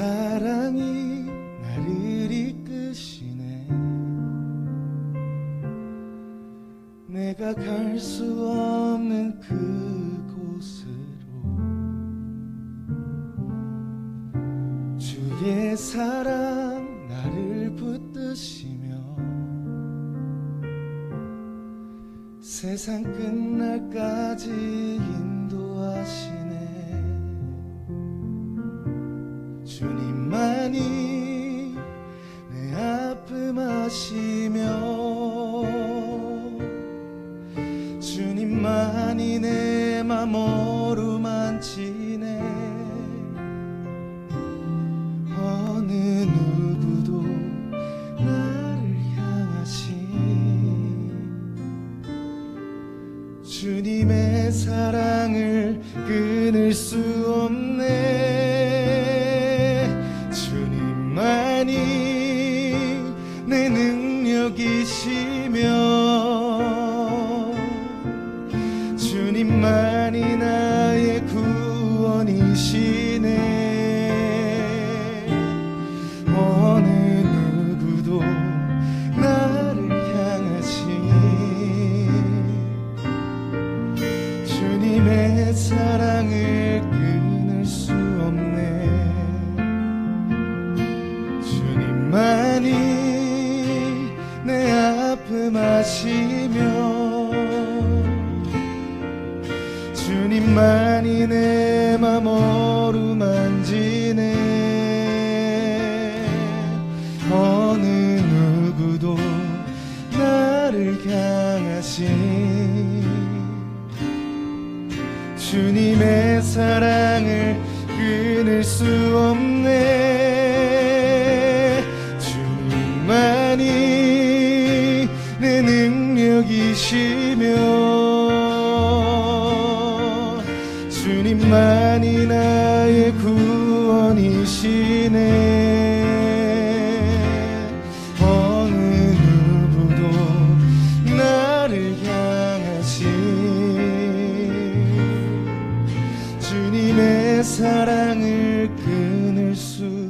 사랑이 나를 이끄시네. 내가 갈 수 없는 그곳으로 주의 사랑 나를 붙드시며 세상 끝날까지 인도하시네 주님만이 내 아픔 아시며 주님만이 내 맘 어루만지네 어느 누구도 나를 향하신 주님의 사랑을 끊을 수 없네 아시며 주님만이 내 맘 어루만지네. 어느 누구도 나를 향하신 주님의 사랑을 끊을 수 없네 능력이시며 주님만이 나의 구원이시네. 어느 누구도 나를 향하신 주님의 사랑을 끊을 수